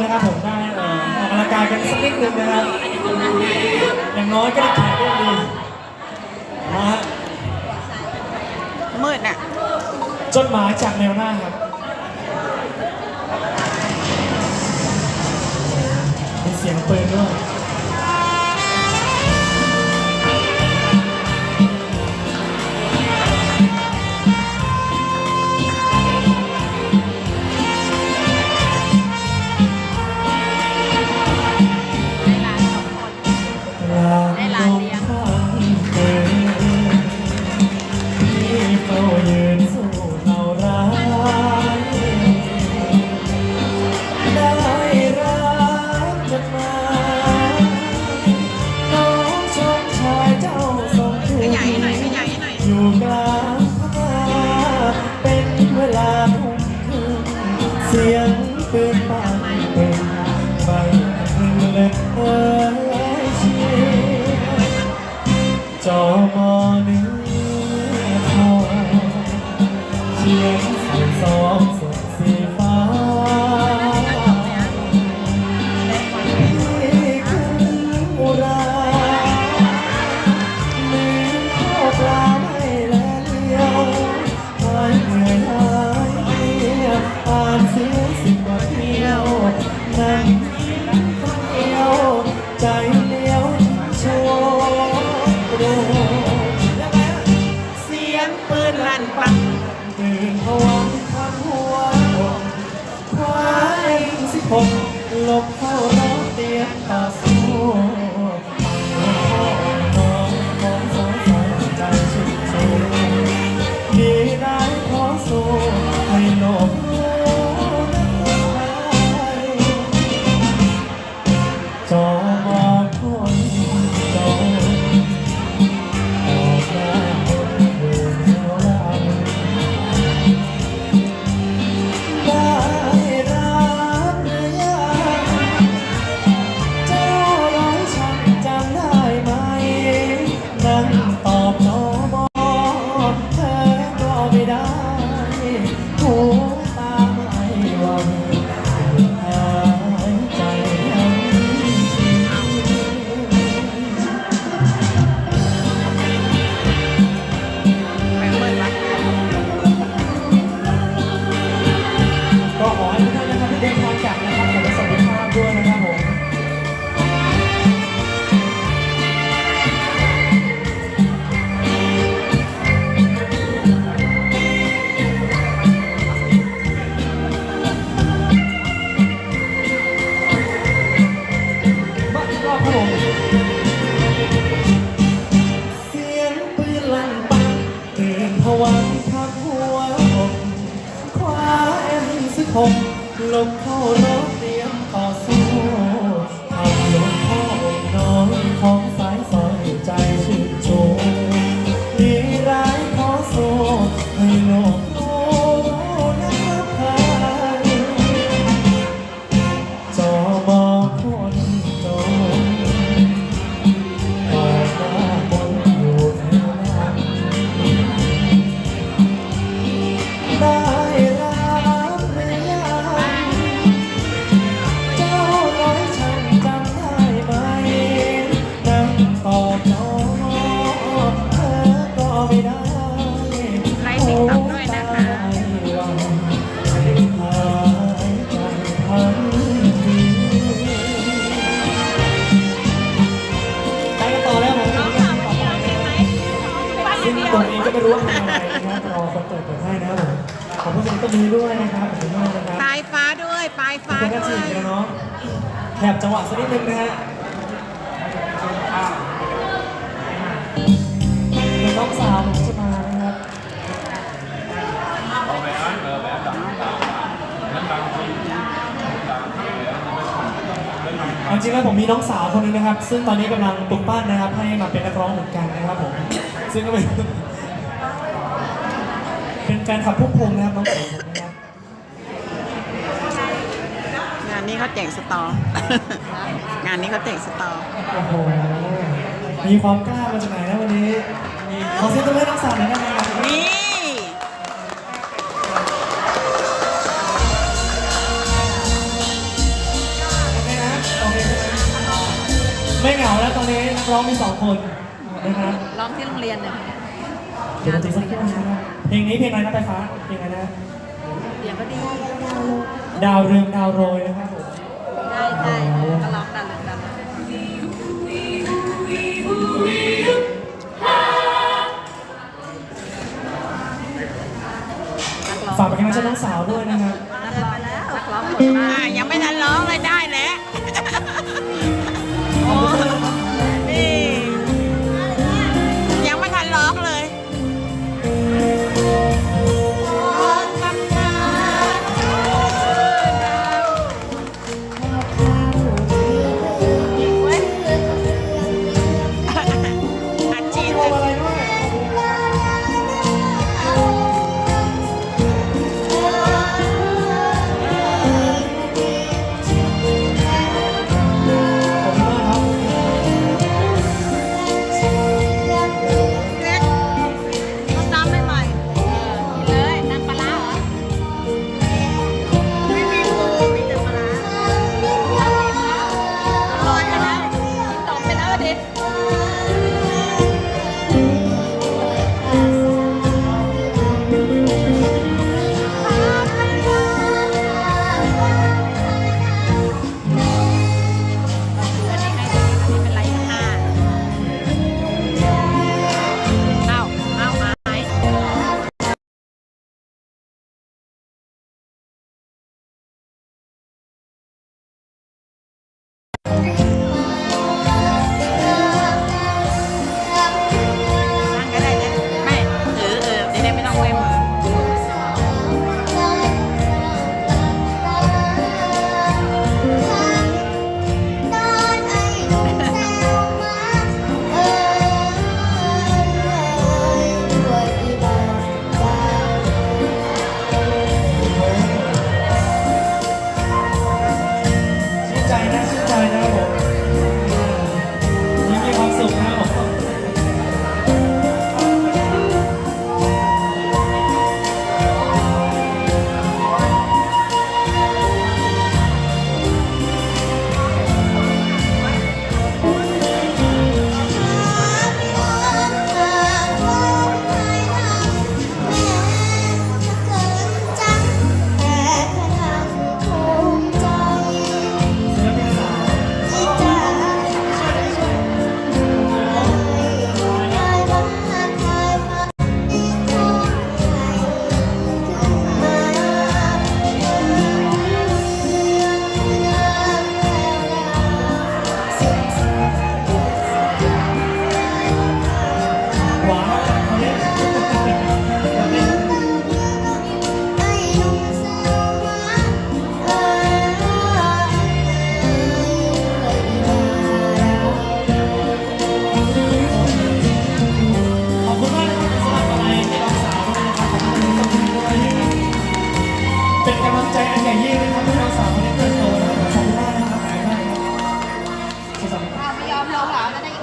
นะครับผมได้เอ่อออกกำลังกายกันสักนิดนึงนะครับ อย่างน้อยก็ได้แข็งได้ดีนะฮะมืดน่ะ จดหมายจากแนวหน้าครับมีเสียงปืนด้วย ขอบคุณก็มีด้วยนะครับขอบคุณมากนะครับปลายฟ้าด้วยปลายขอบฟ้าคุณด้ก็วจียบนะเนาะแถบจังหวะสักนิดนึงนะฮะเดี๋ยวน้องสาวผมจะมานะครับ เอาจริงแล้วผมมีน้องสาวคนหนึงนะครับ ซึ่งตอนนี้กำลังปลุกปั้นนะครับ ให้มาเป็นนักร้องเหมือนกันนะครับผม ซึ่งก็เป็น เป็นแฟนคลับพุ่มพวงนะครับน้องสาวผมนะครับงานนี้เขาแจกสตอ งานนี้เขาแจกสตอ โอ้โหมีความกล้ามาจากไหนนะวันนี้ขอเสียงตัวเลขน้องสาวหน่อยได้ไหมครับนี่ไม่เหงาแล้วตอนนี้นักร้องมีสองคนนะครับ ร้องที่โรงเรียนเนี่ยเดี๋ยวดนตรีสักครู่นะครับ เพลงนี้เพลงอะไรนะไฟฟ้าเพลงอะไรนะเสียงก็ดีดาวเรืองดาวโรยนะครับผมได้ใช่ก็ร้องดังเลยดังฝากเป็นกำลังใจน้องสาวด้วยนะครับ ชื่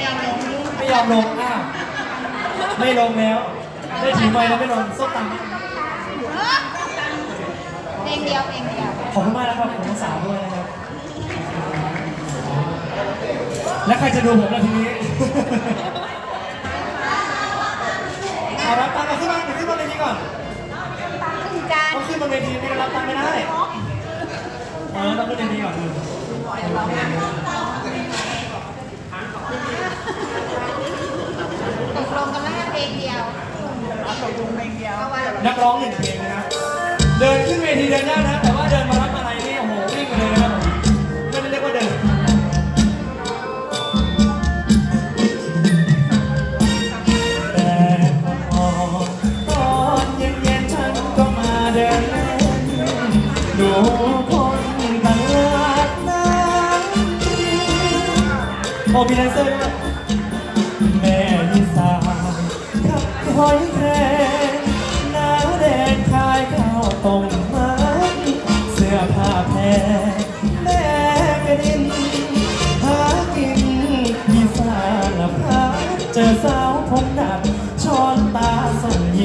เหรอจะได้อีกเพลงหนึ่งไม่ยอมลงอ้าวไม่ลงแล้ว ได้ถือไม้แล้วไม่ลงส้มตำเพลงเดียวเพลงเดียวขอบคุณมากนะครับขอบคุณน้องสาวด้วยนะครับ และใครจะดูผมล่ะทีนี้ เอารับตังค์เอาขึ้นมาขึ้นมาเวทีก่อนคือการต้องขึ้นบนเวทีไม่งั้นรับตังค์ไม่ได้ เออต้องขึ้นเวทีก่อน ตกลงกันแล้วเพลงเดียวตกลงเพลงเดียว นักร้องหนึ่งเพลงนะครับ เดินขึ้นเวทีเดินได้นะ แต่ว่าเดินมารับ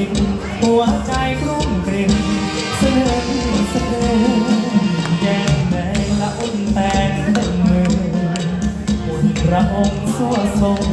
ิ่งหัวใจกลุ้มกลิ่นเสื่อมสะเดือแย่งแดงละอุ่นแตกเต็มมืออุ่นระองสัวทรง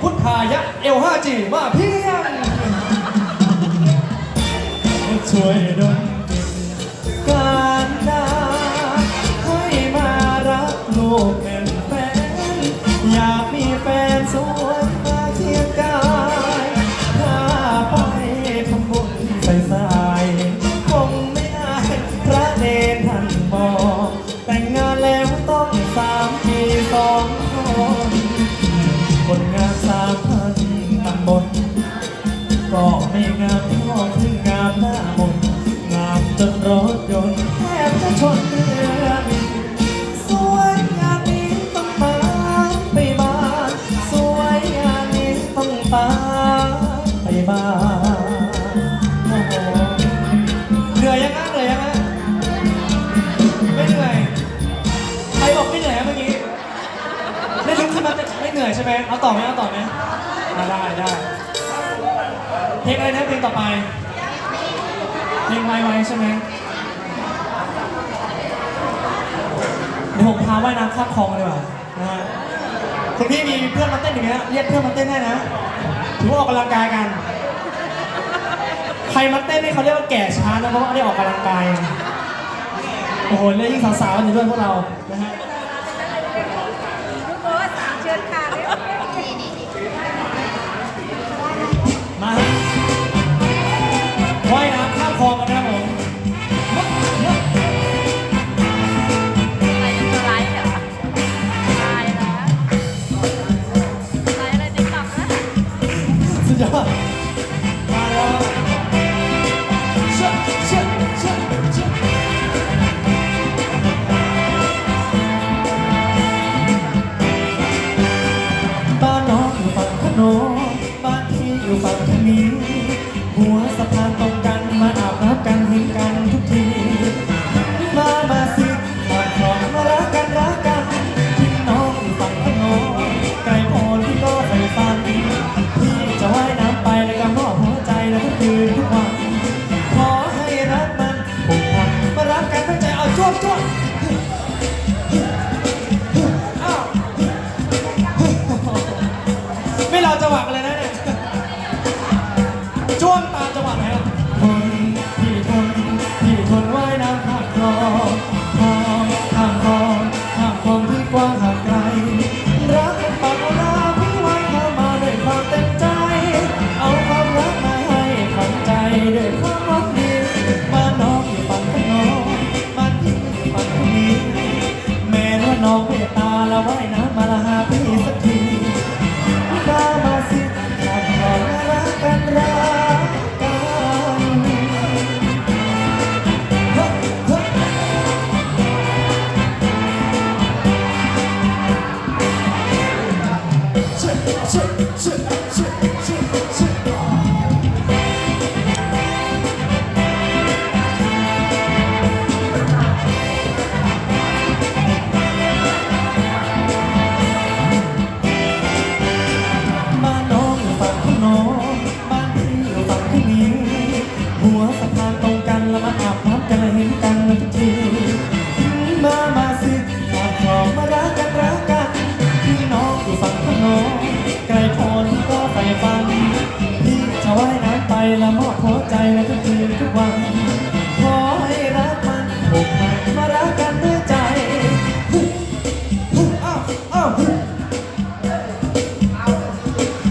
พุทธายะเอล 5G มาเพียงช่วยดนการนาให้มารับโลก Omega. กายกัน ใครมาเต้นนี่เขาเรียกว่าแก่ช้านะเพราะว่าได้ออกกำลังกาย โอ้โหเล่ยิ่งสาวๆอยู่ด้วยพวกเรา นะฮะสามเชิญค่ะมาว่ายน้ำข้ามคลองกันนะ 자.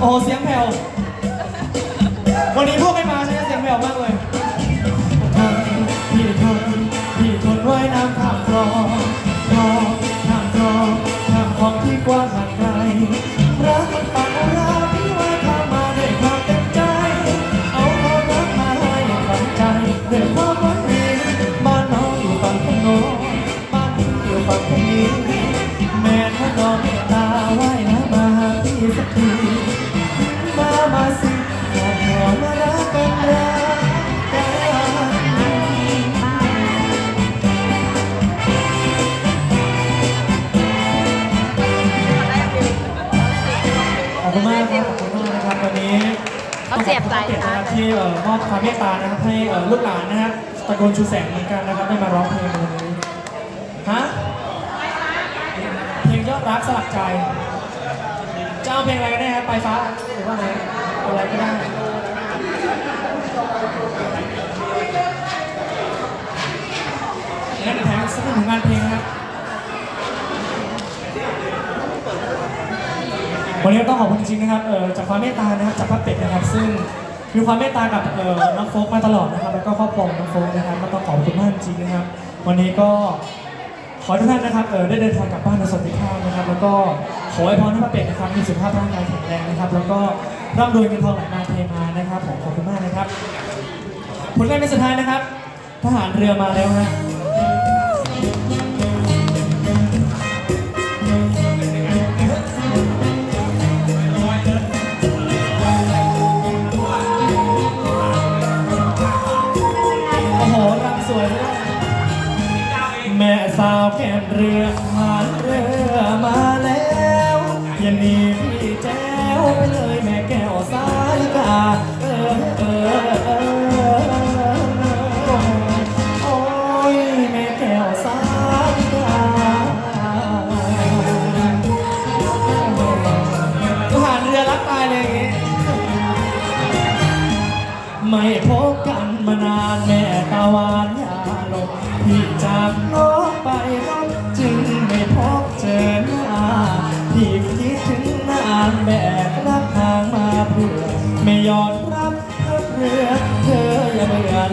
โอ้เสียงแผ่ววันนี้พวกไม่มาใช่ไหมเสียงแผ่วมากเลยทนพี่ทนพี่ทนไว้น้ำข้ามคลองคลองข้ามคลองข้ามคลองที่กว้าง ที่มอบความเมตตานะครับให้ลูกหลานนะครับตะโกนชูแสงเหมือนกันนะครับได้มาร้องเพลงในวันนี้ฮะเพลงยอดรักสลักใจจะเอาเพลงอะไรก็ได้ครับไปฟ้าหรือว่าอะไรอะไรก็ได้งั้นแถมสักหนึ่งงานเพลงนะครับวันนี้ต้องขอบคุณจริงๆนะครับจากความเมตตานะครับจากพระเป็ดนะครับซึ่ง มีความเมตตากับเอ่อน้องโฟกมาตลอดนะครับแล้วก็ครอบครัวของน้องโฟกนะครับก็ต้องขอบคุณมากจริงๆนะครับ วันนี้ก็ขอให้ทุกท่านนะครับเออได้เดินทางกลับบ้านโดยสวัสดิภาพนะครับ แล้วก็ขอให้พรให้พระเป็ดนะครับมีสุขภาพร่างกายแข็งแรงนะครับ แล้วก็ร่ำรวยเงินทองไหลมาเทมานะครับผมขอบคุณมากนะครับผลงานในสุดท้ายนะครับ ทหารเรือมาแล้วนะาวแก้มเรือ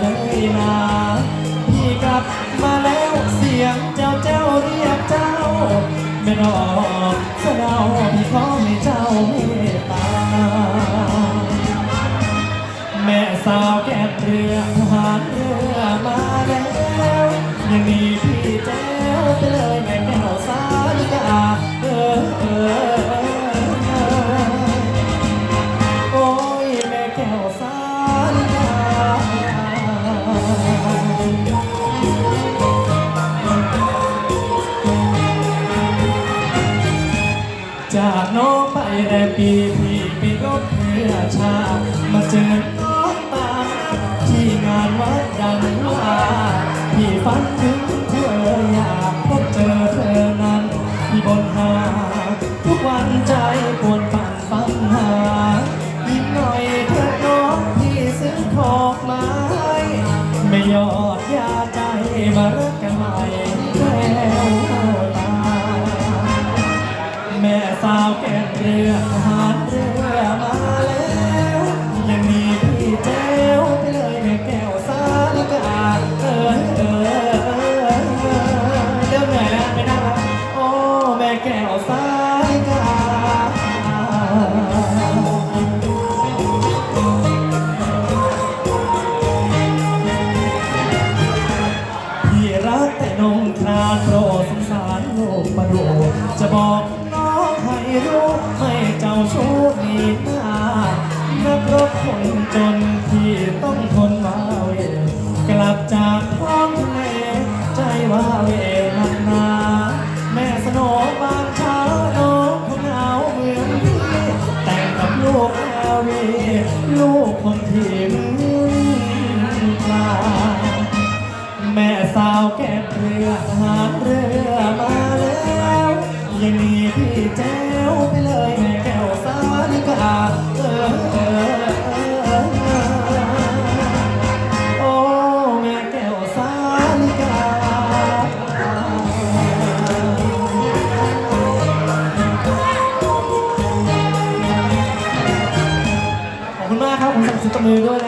เลยนะพี่กลับมาแล้วเสียงเจ้าเจ้าเรียกเจ้าไม่นอเสะเดาพี่ขอให้เจ้าเมตตาแม่สาว อชามาเจอ แก้มเรือหารเรือมาแล้วยังมีพี่แจ้วไปเลยแม่แก้วสาลิกาเออเออเออเออโอ้แม่แก้วสาลิกาขมือด้วยนะ